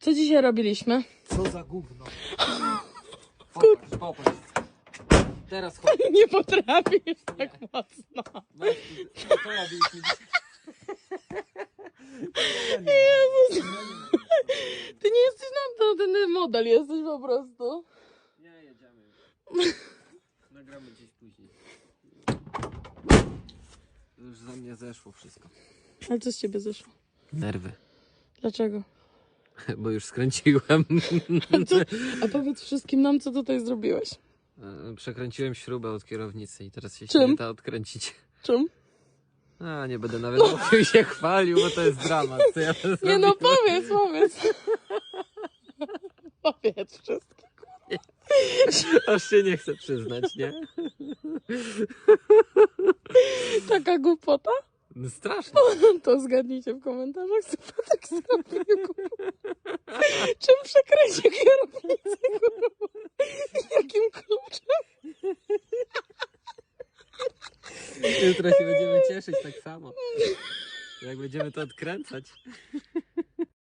Co dzisiaj robiliśmy? Co za gówno. Popatrz, popatrz. Teraz chodź. Nie potrafisz tak mocno. Weź, co robiliśmy dzisiaj? Jezus. Ty nie jesteś nam to, ten model jesteś po prostu. Nie, jedziemy. Nagramy gdzieś później. Już za mnie zeszło wszystko. Ale co z ciebie zeszło? Nerwy. Dlaczego? Bo już skręciłem. A, co, a powiedz wszystkim nam, co tutaj zrobiłeś. E, Przekręciłem śrubę od kierownicy i teraz się Czym? nie da odkręcić. Czym? A, nie będę nawet mówił się chwalił, bo to jest dramat. Co ja Nie no, powiedz, powiedz. Powiedz wszystkim. Aż się nie chcę przyznać, nie? Taka głupota? No strasznie. To zgadnijcie w komentarzach, co Patek zrobił. Czym przekręcił kierownicę, kurwa? Jakim kluczem? Jutro się będziemy cieszyć tak samo. Jak będziemy to odkręcać.